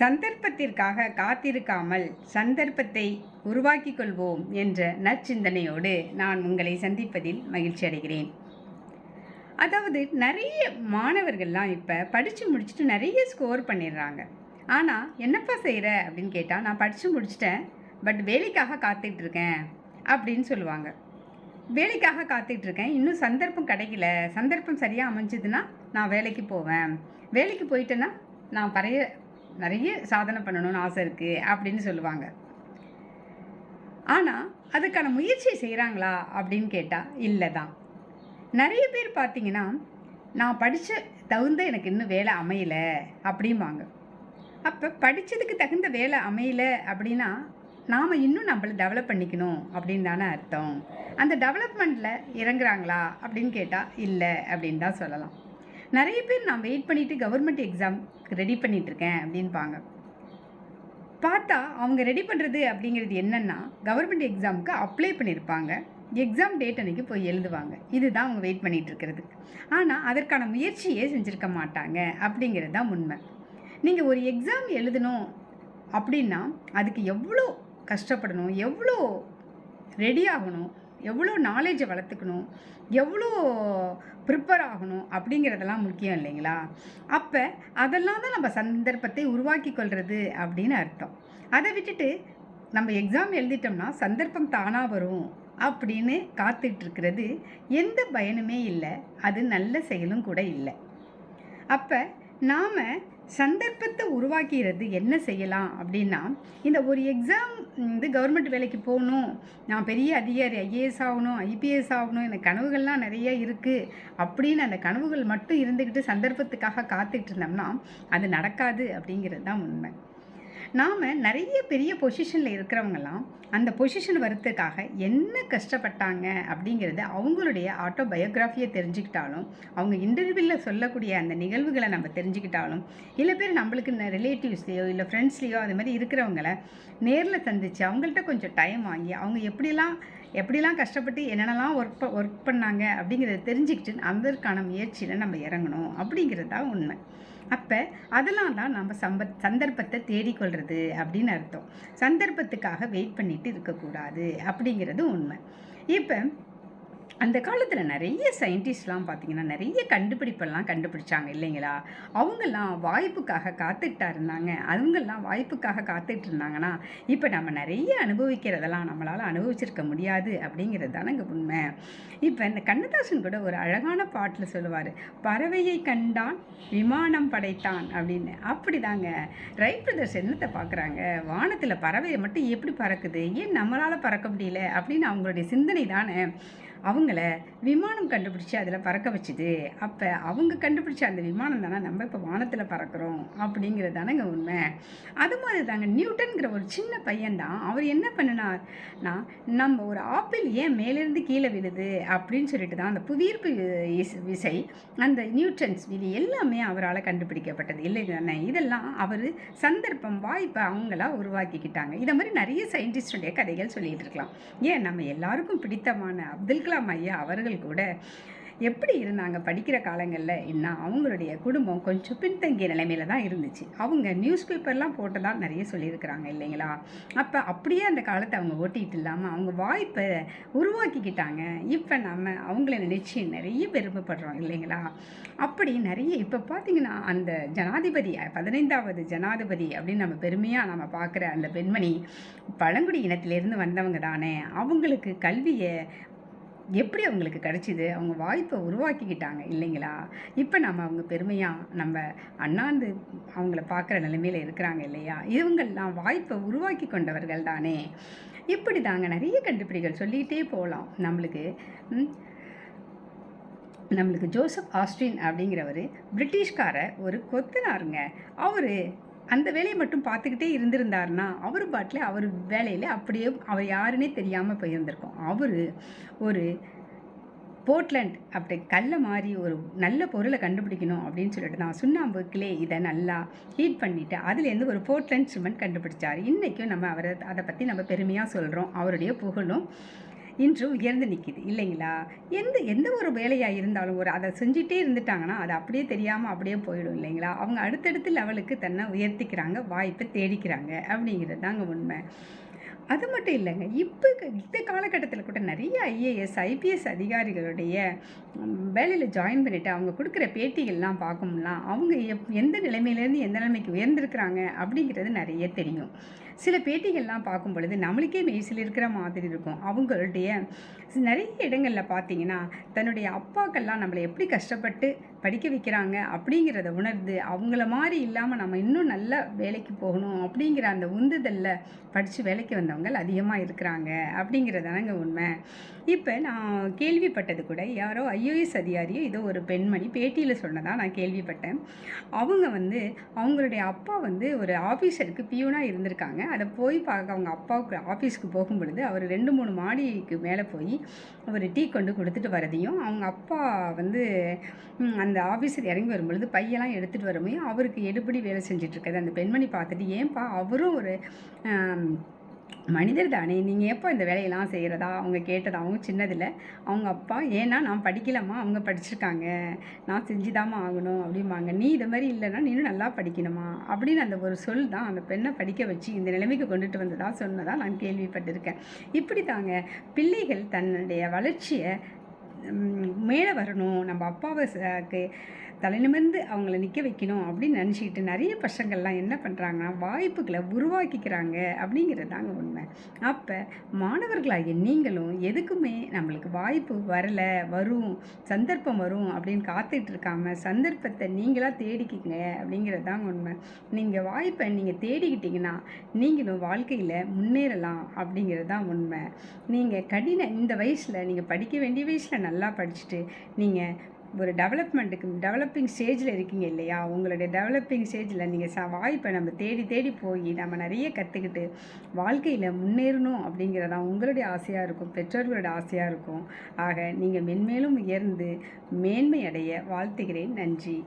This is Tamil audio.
சந்தர்ப்பத்திற்காக காத்திருக்காமல் சந்தர்ப்பத்தை உருவாக்கி கொள்வோம் என்ற நற்சிந்தனையோடு நான் உங்களை சந்திப்பதில் மகிழ்ச்சி அடைகிறேன். அதாவது நிறைய மாணவர்கள்லாம் இப்போ படித்து முடிச்சுட்டு நிறைய ஸ்கோர் பண்ணிடுறாங்க. ஆனால் என்னப்பா செய்கிற அப்படின்னு கேட்டால் நான் படித்து முடிச்சிட்டேன் பட் வேலைக்காக காத்துட்டு இருக்கேன் அப்படின்னு சொல்லுவாங்க. வேலைக்காக காத்துக்கிட்டு இருக்கேன் இன்னும் சந்தர்ப்பம் கிடைக்கல சந்தர்ப்பம் சரியாக அமைஞ்சதுன்னா நான் வேலைக்கு போவேன். வேலைக்கு போயிட்டேன்னா நான் பறைய நிறைய சாதனை பண்ணணும்னு ஆசை இருக்குது அப்படின்னு சொல்லுவாங்க. ஆனால் அதுக்கான முயற்சியை செய்கிறாங்களா அப்படின்னு கேட்டால் இல்லை தான் நிறைய பேர் பார்த்தீங்கன்னா நான் படித்த தகுந்த எனக்கு இன்னும் வேலை அமையலை அப்படிம்பாங்க. அப்போ படித்ததுக்கு தகுந்த வேலை அமையலை அப்படின்னா நாம் இன்னும் நம்மளை டெவலப் பண்ணிக்கணும் அப்படின்னு தானே அர்த்தம். அந்த டெவலப்மெண்ட்டில் இறங்குறாங்களா அப்படின்னு கேட்டால் இல்லை அப்படின்னு தான் சொல்லலாம். நிறைய பேர் நான் வெயிட் பண்ணிவிட்டு கவர்மெண்ட் எக்ஸாம் ரெடி பண்ணிகிட்ருக்கேன் அப்படின்பாங்க. பார்த்தா அவங்க ரெடி பண்ணுறது அப்படிங்கிறது என்னென்னா கவர்மெண்ட் எக்ஸாமுக்கு அப்ளை பண்ணியிருப்பாங்க எக்ஸாம் டேட் அன்றைக்கி போய் எழுதுவாங்க. இதுதான் அவங்க வெயிட் பண்ணிகிட்டு இருக்கிறது ஆனால் அதற்கான முயற்சியே செஞ்சுருக்க மாட்டாங்க அப்படிங்கிறது தான் உண்மை. நீங்கள் ஒரு எக்ஸாம் எழுதணும் அப்படின்னா அதுக்கு எவ்வளோ கஷ்டப்படணும் எவ்வளோ ரெடி ஆகணும் எவ்வளோ நாலேஜை வளர்த்துக்கணும் எவ்வளோ ப்ரிப்பேர் ஆகணும் அப்படிங்கிறதெல்லாம் முக்கியம் இல்லைங்களா? அப்போ அதெல்லாம் தான் நம்ம சந்தர்ப்பத்தை உருவாக்கி கொள்வது அப்படின்னு அர்த்தம். அதை விட்டுட்டு நம்ம எக்ஸாம் எழுதிட்டோம்னா சந்தர்ப்பம் தானாக வரும் அப்படின்னு காத்துட்ருக்கிறது எந்த பயனுமே இல்லை. அது நல்ல செயலும் கூட இல்லை. அப்போ நாம் சந்தர்ப்பத்தை உருவாக்கிறது என்ன செய்யலாம் அப்படின்னா இந்த ஒரு எக்ஸாம் வந்து கவர்மெண்ட் வேலைக்கு போகணும் நான் பெரிய அதிகாரி ஐஏஎஸ் ஆகணும் ஐபிஎஸ் ஆகணும் எனக்கு கனவுகள்லாம் நிறைய இருக்குது அப்படின்னு அந்த கனவுகள் மட்டும் இருந்துக்கிட்டு சந்தர்ப்பத்துக்காக காத்துக்கிட்டு இருந்தோம்னா அது நடக்காது அப்படிங்கிறது தான் உண்மை. நாம் நிறைய பெரிய பொசிஷனில் இருக்கிறவங்கலாம் அந்த பொசிஷன் வரத்துக்காக என்ன கஷ்டப்பட்டாங்க அப்படிங்கிறது அவங்களுடைய ஆட்டோ பயோகிராஃபியை தெரிஞ்சுக்கிட்டாலும் அவங்க இன்டர்வியூவில் சொல்லக்கூடிய அந்த நிகழ்வுகளை நம்ம தெரிஞ்சுக்கிட்டாலும் இல்லை பேர் நம்மளுக்கு ரிலேட்டிவ்ஸ்லேயோ இல்லை ஃப்ரெண்ட்ஸ்லேயோ அது மாதிரி இருக்கிறவங்கள நேரில் சந்தித்து அவங்கள்ட்ட கொஞ்சம் டைம் வாங்கி அவங்க எப்படிலாம் எப்படிலாம் கஷ்டப்பட்டு என்னென்னலாம் ஒர்க் ஒர்க் பண்ணாங்க அப்படிங்கிறத தெரிஞ்சுக்கிட்டு அதற்கான முயற்சியில் நம்ம இறங்கணும் அப்படிங்கிறது தான் உண்மை. அப்போ அதெல்லாம் தான் நம்ம சம்ப சந்தர்ப்பத்தை தேடிக்கொள்கிறது அப்படின்னு அர்த்தம். சந்தர்ப்பத்துக்காக வெயிட் பண்ணிட்டு இருக்கக்கூடாது அப்படிங்கிறது உண்மை. இப்போ அந்த காலத்தில் நிறைய சயின்டிஸ்ட்லாம் பார்த்தீங்கன்னா நிறைய கண்டுபிடிப்பெல்லாம் கண்டுபிடிச்சாங்க இல்லைங்களா? அவங்கெல்லாம் வாய்ப்புக்காக காத்துக்கிட்டா இருந்தாங்க. அவங்கெல்லாம் வாய்ப்புக்காக காத்துட்டு இருந்தாங்கன்னா இப்போ நம்ம நிறைய அனுபவிக்கிறதெல்லாம் நம்மளால் அனுபவிச்சிருக்க முடியாது அப்படிங்கிறது தானங்க உண்மை. இப்போ இந்த கண்ணதாசன் கூட ஒரு அழகான பாட்டில் சொல்லுவார் பறவையை கண்டான் விமானம் படைத்தான் அப்படின்னு. அப்படி தாங்க ரைட் பிரதர்ஸ் என்னத்தை பார்க்குறாங்க வானத்தில் பறவையை மட்டும் எப்படி பறக்குது? ஏன் நம்மளால் பறக்க முடியல? அப்படின்னு அவங்களுடைய சிந்தனை தானே. அவங்கள விமானம் கண்டுபிடிச்சி அதில் பறக்க வச்சுது. அப்போ அவங்க கண்டுபிடிச்ச அந்த விமானம் தானே நம்ம இப்போ வானத்தில் பறக்கிறோம் அப்படிங்கிறது தானேங்க உண்மை. அது மாதிரி தாங்க நியூட்டன்கிற ஒரு சின்ன பையன்தான் அவர் என்ன பண்ணினார்னா நம்ம ஒரு ஆப்பிள் ஏன் மேலேருந்து கீழே விழுது அப்படின்னு சொல்லிட்டு தான் அந்த புவியீர்ப்பு விசை அந்த நியூட்டன்ஸ் விதி எல்லாமே அவரால் கண்டுபிடிக்கப்பட்டது. இல்லை தானே? இதெல்லாம் அவர் சந்தர்ப்பம் வாய்ப்பை அவங்களா உருவாக்கிக்கிட்டாங்க. இதை மாதிரி நிறைய சயின்டிஸ்டுடைய கதைகள் சொல்லிகிட்டு இருக்கலாம். ஏன் நம்ம எல்லாருக்கும் பிடித்தமான அப்துல் கலாம் ஐயா அவர்கள் கூட. எப்படி இருந்தாங்க படிக்கிற காலங்களில்? என்ன அவங்களுடைய குடும்பம் கொஞ்சம் பின்தங்கிய நிலைமையில தான் இருந்துச்சு. அவங்க நியூஸ் பேப்பர்லாம் போட்டதா நிறைய சொல்லியிருக்கிறாங்க இல்லைங்களா? அப்போ அப்படியே அந்த காலத்தை அவங்க ஓட்டிகிட்டு இல்லாமல் அவங்க வாய்ப்பை உருவாக்கிக்கிட்டாங்க. இப்போ நம்ம அவங்கள நினச்சி நிறைய பெருமைப்படுறோம் இல்லைங்களா? அப்படி நிறைய இப்போ பார்த்தீங்கன்னா அந்த ஜனாதிபதி பதினைந்தாவது ஜனாதிபதி அப்படின்னு நம்ம பெருமையாக நம்ம பார்க்குற அந்த பெண்மணி பழங்குடி இனத்திலேருந்து வந்தவங்க தானே. அவங்களுக்கு கல்வியை எப்படி அவங்களுக்கு கிடைச்சிது? அவங்க வாய்ப்பை உருவாக்கிக்கிட்டாங்க இல்லைங்களா? இப்போ நம்ம அவங்க பெருமையாக நம்ம அண்ணாந்து அவங்கள பார்க்குற நிலைமையில் இருக்கிறாங்க இல்லையா? இவங்கள்லாம் வாய்ப்பை உருவாக்கி கொண்டவர்கள் தானே. இப்படி தாங்க நிறைய கண்டுபிடிகள் சொல்லிகிட்டே போகலாம். நம்மளுக்கு நம்மளுக்கு ஜோசப் ஆஸ்டின் அப்படிங்கிறவர் பிரிட்டிஷ்கார ஒரு கொத்தனாருங்க. அவர் அந்த வேலையை மட்டும் பார்த்துக்கிட்டே இருந்திருந்தாருன்னா அவர் பாட்டில் அவர் வேலையில் அப்படியே அவர் யாருன்னே தெரியாமல் போயிருந்திருக்கோம். அவர் ஒரு போர்ட்லண்ட் அப்படி கல்லை மாதிரி ஒரு நல்ல பொருளை கண்டுபிடிக்கணும் அப்படின்னு சொல்லிட்டு நான் சுண்ணாம்பு கிளே இதை நல்லா ஹீட் பண்ணிவிட்டு அதுலேருந்து ஒரு போர்ட்லண்ட் சிமெண்ட் கண்டுபிடிச்சார். இன்றைக்கும் நம்ம அவரை அதை பற்றி நம்ம பெருமையாக சொல்கிறோம் அவருடைய புகழும் இன்று உயர்ந்து நிற்கிது இல்லைங்களா? எந்த எந்த ஒரு வேலையாக இருந்தாலும் ஒரு அதை செஞ்சிட்டே இருந்துட்டாங்கன்னா அது அப்படியே தெரியாமல் அப்படியே போயிடும் இல்லைங்களா? அவங்க அடுத்தடுத்த லெவலுக்கு தன்னை உயர்த்திக்கிறாங்க வாய்ப்பை தேடிக்கிறாங்க அப்படிங்கிறது தாங்க உண்மை. அது மட்டும் இல்லைங்க. இப்போ இந்த காலகட்டத்தில் கூட நிறைய ஐஏஎஸ் ஐபிஎஸ் அதிகாரிகளுடைய வேலையில் ஜாயின் பண்ணிவிட்டு அவங்க கொடுக்குற பேட்டிகள்லாம் பார்க்கும்லாம் அவங்க எப் எந்த நிலைமையிலேருந்து எந்த நிலைமைக்கு உயர்ந்திருக்கிறாங்க அப்படிங்கிறது நிறைய தெரியும். சில பேட்டிகள்லாம் பார்க்கும் பொழுது நம்மளுக்கே மெய்சில் இருக்கிற மாதிரி இருக்கும். அவங்களுடைய நிறைய இடங்களில் பார்த்தீங்கன்னா தன்னுடைய அப்பாக்கள்லாம் நம்மளை எப்படி கஷ்டப்பட்டு படிக்க வைக்கிறாங்க அப்படிங்கிறத உணர்ந்து அவங்கள மாதிரி இல்லாமல் நம்ம இன்னும் நல்ல வேலைக்கு போகணும் அப்படிங்கிற அந்த உந்துதலில் படித்து வேலைக்கு வந்தவங்க அதிகமாக இருக்கிறாங்க அப்படிங்கிறதானங்க உண்மை. இப்போ நான் கேள்விப்பட்டது கூட யாரோ ஐஓஎஸ் அதிகாரியோ ஏதோ ஒரு பெண்மணி பேட்டியில் சொன்னதாக நான் கேள்விப்பட்டேன். அவங்க வந்து அவங்களுடைய அப்பா வந்து ஒரு ஆஃபீஸருக்கு பியூனாக இருந்திருக்காங்க. அதை போய் பார்க்க அவங்க அப்பாவுக்கு ஆஃபீஸ்க்கு போகும் பொழுது அவர் ரெண்டு மூணு மாடிக்கு மேலே போய் அவர் டீ கொண்டு கொடுத்துட்டு வரதையும் அவங்க அப்பா வந்து அந்த அந்த ஆஃபீஸர் இறங்கி வரும்பொழுது பையெல்லாம் எடுத்துகிட்டு வரும்போது அவருக்கு எடுபடி வேலை செஞ்சுட்டு அந்த பெண்மணி பார்த்துட்டு ஏன்பா அவரும் ஒரு மனிதர் தானே. நீங்கள் எப்போ இந்த வேலையெல்லாம் செய்கிறதா அவங்க கேட்டதா அவங்க சின்னதில் அவங்க அப்பா ஏன்னா நான் படிக்கலாமா அவங்க படிச்சிருக்காங்க. நான் செஞ்சுதாம்மா ஆகணும் அப்படிம்பாங்க. நீ இது மாதிரி இல்லைன்னா நீனும் நல்லா படிக்கணுமா? அப்படின்னு அந்த ஒரு சொல் தான் அந்த பெண்ணை படிக்க வச்சு இந்த நிலைமைக்கு கொண்டுட்டு வந்ததாக சொன்னதாக நான் கேள்விப்பட்டிருக்கேன். இப்படி தாங்க பிள்ளைகள் தன்னுடைய வளர்ச்சியை மேலே வரணும். நம்ம அப்பாவை ச- தலை நிமிர்ந்து அவங்கள நிற்க வைக்கணும் அப்படின்னு நினச்சிக்கிட்டு நிறைய பசங்கள்லாம் என்ன பண்ணுறாங்கன்னா வாய்ப்புகளை உருவாக்கிக்கிறாங்க அப்படிங்கிறது தாங்க உண்மை. அப்போ மாணவர்களாகிய நீங்களும் எதுக்குமே நம்மளுக்கு வாய்ப்பு வரலை வரும் சந்தர்ப்பம் வரும் அப்படின்னு காத்துட்டு இருக்காமல் சந்தர்ப்பத்தை நீங்களாக தேடிக்கிங்க அப்படிங்கிறது தாங்க உண்மை. நீங்கள் வாய்ப்பை நீங்கள் தேடிக்கிட்டிங்கன்னா நீங்களும் வாழ்க்கையில் முன்னேறலாம் அப்படிங்கிறது தான் உண்மை. நீங்கள் கடின இந்த வயசில் நீங்கள் படிக்க வேண்டிய வயசில் நல்லா படிச்சுட்டு நீங்கள் ஒரு டெவலப்மெண்ட்டுக்கு டெவலப்பிங் ஸ்டேஜில் இருக்கீங்க இல்லையா? உங்களுடைய டெவலப்பிங் ஸ்டேஜில் நீங்கள் ச வாய்ப்பை நம்ம தேடி தேடி போய் நம்ம நிறைய கற்றுக்கிட்டு வாழ்க்கையில் முன்னேறணும் அப்படிங்கிறதான் உங்களுடைய ஆசையாக இருக்கும் பெற்றோர்களோட ஆசையாக இருக்கும். ஆக நீங்கள் மென்மேலும் உயர்ந்து மேன்மை அடைய வாழ்த்துகிறேன். நன்றி.